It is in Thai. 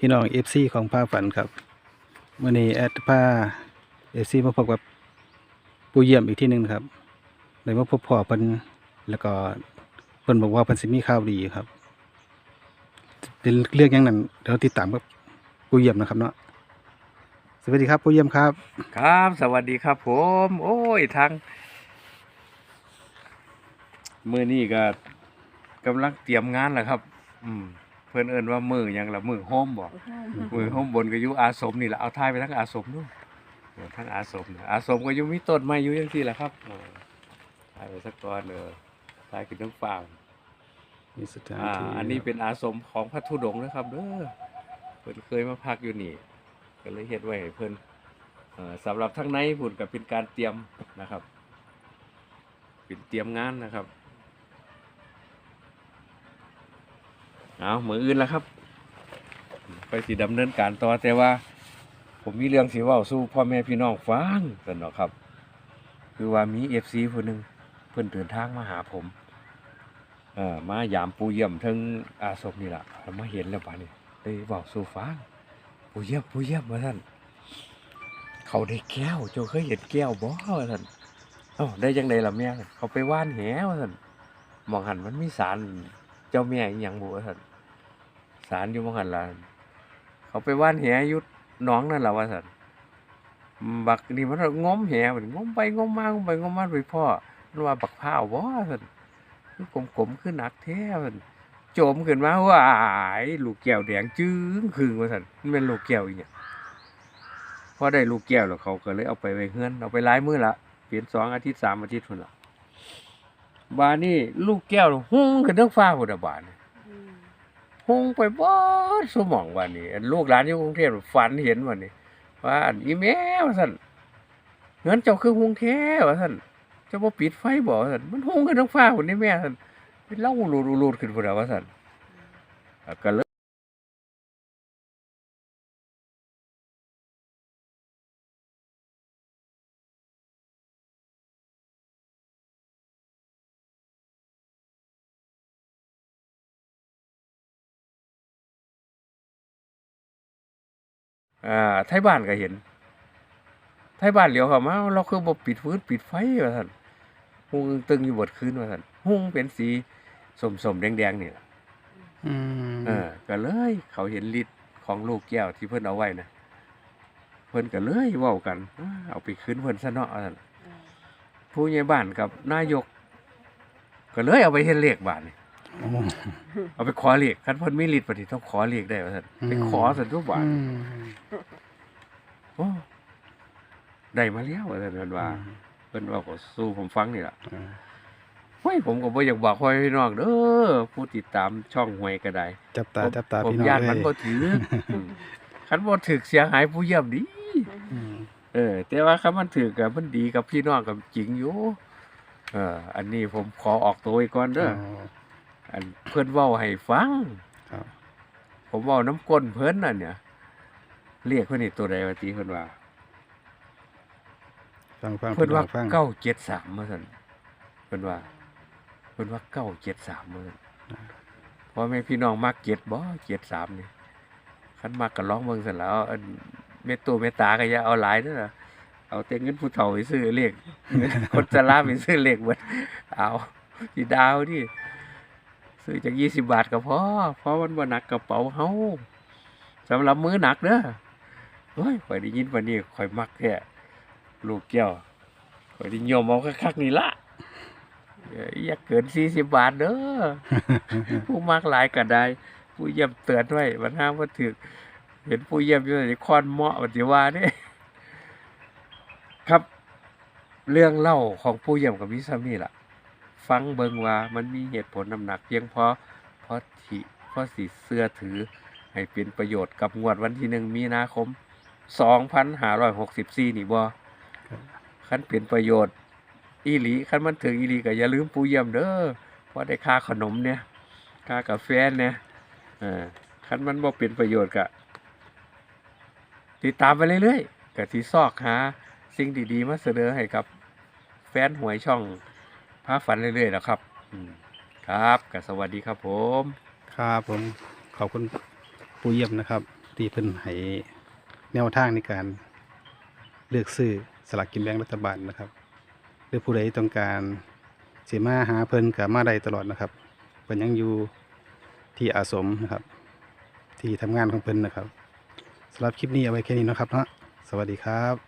พี่น้องเอฟซีของผ้าฝันครับวันนี้แอดผ้าเอฟซีมาพบกับปูเยี่ยมอีกที่หนึ่งครับเลยมาพบพ่อเพิ่นแล้วก็เพิ่นบอกว่าเพิ่นสิมีข่าวดีครับเป็นเรื่องยังนั้นเดี๋ยวติดตามกับปูเยี่ยมนะครับเนาะสวัสดีครับปูเยี่ยมครับ ครับ สวัสดีครับ ผม โอ้ยทางมือนี่ก็กำลังเตรียมงานแหละครับ อืม เพื่อนเอินว่ามือหยังละมือโฮมบอกมือโฮมบนก็อยู่อาสมนี่แหละเอาทายไปทั้งอาสมด้วยเออทั้งอาสมเนี่ยอาสมก็อยู่มีต้นไม้อยู่ยังที่แหละครับเออทายไปสักก้อนเลยทายขึ้นทั้งฟางมีสถานอ่าที่อันนี้เป็นอาสมของพระธุดงค์นะครับเด้อเพิ่นเคยมาพักอยู่นี่ก็เลยเฮ็ดไว้ให้เพิ่นเอ่อสำหรับทั้งในพุ่นก็เป็นการเตรียมนะครับ เป็นเตรียมงานนะครับ เอาเหมือนอื่นแล้วครับ ไปสิดำเนินการต่อแต่ว่า ผมมีเรื่องสิว้าสู้พ่อแม่พี่น้องฟังกันเนาะครับ คือว่ามี FC ผู้หนึ่งเพิ่อนเดินทางมาหาผมเอ่อมายามปูเยี่ยมทั้งอาศพนี่ล่ะแล้วมาเห็นแล้วป่านี่เลยบอกสู่ฟังปูเยี่ยมปูเยี่ยมว่าท่านเขาได้แก้วเจ้าเคยเห็นแก้วบ่ท่านเอ้าได้จังไดล่ะแม่เขาไปว่านแหวท่านมองหันมันมีสารเจ้าแม่อีหยังบ่ว่าท่าน สารอยู่มองหันละเขาไปว่านแหยู่หนองนั่นแหละว่าท่านบักนี่มันง้มแหมันง้มไปง้มมางมไปง้มมาไปพ่อมันว่าบักพร้าวบ่ท่านคือกลมๆคือหนักแท้มันโจมขึ้นมาว้ายลูกแก้วแดงจึ้งครึงว่าซั่นมันเป็นลูกแก้วอีหยังพอได้ลูกแก้วแล้วเขาก็เลยเอาไปไว้เฮือนเอาไปหลายมือละเปลี่ยนสองอาทิตย์สามอาทิตย์พุ่นละบานี้ลูกแก้วหุ้งขึ้นทั้งฟ้าพุ่นน่ะบานี หุ่งไปบอดสมองวันนี้ลูกหลานอยู่กรุงเทพฝันเห็นวันนี้ว่าอันอีแม่ว่าสั่นเงินเจ้าคือหุ่งแท้ว่าสั่นจะบ่ปิดไฟบ่ซั่นมันหงกันทั้งฟ้าคนนี้แม่สั่นเป็นเล่าหลุดๆขึ้นพุ่นว่าสั่นก็เลย อ่าไทบ้านก็เห็น ไทบ้านเหลียวเข้ามาเราคือบ่ปิดฟืนปิดไฟว่าซั่นหุงตึงอยู่เบดคืนว่าซั่นหุงเป็นสีส้มๆแดงๆนี่ล่ะอืมเออก็เลย เขาเห็นฤทธิ์ของลูกแก้วที่เพิ่นเอาไว้นะเพิ่นก็เลยเว้ากันอ่าเอาไปคืนเพิ่นซะเนาะว่าซั่นผู้ใหญ่บ้านกับนายก ก็เลยเอาไปเฮ็ดเลขบาดนี่โอ้ เอาไปขอเลขคันเพิ่นมีฤทธิ์ปฏิต้องขอเลขได้ว่าซั่นไปขอซั่นทุกบาทอืมโอ้ได้มาแล้วว่าซั่นเพิ่นว่าเพิ่นเว่าก็สู้ผมฟังนี่ล่ะอืมเฮ้ยผมก็บ่อยากบอกพ่อพี่น้องเด้อผู้ติดตามช่องหวยก็ได้จับตาจับตาผมพี่น้องย่านเลมันยบ่ถืออืมคันบ่ถึกเสียหายผู้เยี่ยมดีอืมเออ แต่ว่าคันมันถึกก็มันดีกับพี่น้องกับจริงอยู่เออ อันนี้ผมขอออกตัวไว้ก่อนเด้อ อ๋ออันเพิ่นเว้าให้ฟังครับ ผมเว้าน้ำก้นเพิ่นน่ะเนี่ย เรียกเพิ่นนี่ตัวใดว่าติเพิ่นว่า ฟังฟังเพิ่นว่าฟัง973ว่าซั่นเพิ่นว่าเพิ่นว่า973ว่าซั่นเพราะแม่พี่น้องมักเจ็ดบ่73นี่คันมักก็ลองเบิ่งซั่นแหล้วอันเมตโตเมตตาก็อย่าเอาหลายเด้อเอาแต่เงินผู้เฒ่าไปซื้อเลขคนชราไปซื้อเลขเบิดเอาสิดาวดิ ซื้อจาก20บาทก็พอเพราะมันบ่หนักกระเป๋าเฮาสำหรับมื้อหนักเด้อเฮ้ยข่อยได้ยินวันนี้ข่อยมักแท้ลูกแก้วข่อยนิยมเอาคักๆนี่ละเอ้ยอย่าเกินสี่สิบบาทเด้อผู้มากหลายก็ได้ ผู้เยี่ยมเตือนไว้บันห้ามว่าถึก เห็นผู้เยี่ยมอยู่ในคอนเหมาะปฏิว่าเนี่ยครับ เรื่องเล่าของผู้เยี่ยมกับมิซานี่ล่ะ ฟังเบิงว่ามันมีเหตุผลน้ำหนักเพียงพอเพราะที่เพราะสิเสื้อถือ ให้เป็นประโยชน์กับงวดวันที่หนึ่งมีนาคมสองพันห้าร้อยหกสิบสี่นี่บ่คันเป็นประโยชน์ อีหลีคันมันถึงอีหลีก็อย่าลืมปูเยี่ยมเด้อเพราะได้ค่าขนมเนี่ยค่ากาแฟเนี่ยเออคันมันบ่เป็นประโยชน์ก็ติดตามไปเรื่อยๆก็สิซอกหาสิ่งดีๆ มาเสนอให้กับแฟนหวยช่อง พาฝันเรื่อยๆนะครับครับก็สวัสดีครับผม ครับผมขอบคุณปูเยี่ยมนะครับ ที่เพิ่นให้แนวทางในการเลือกซื้อสลากกินแบ่งรัฐบาลนะครับหรือผู้ใดต้องการเสิมาหาเพิ่นก็มาได้ตลอดนะครับเพิ่นยังอยู่ที่อาสมนะครับ ที่ทำงานของเพิ่นนะครับสำหรับคลิปนี้เอาไว้แค่นี้นะครับเนาะสวัสดีครับ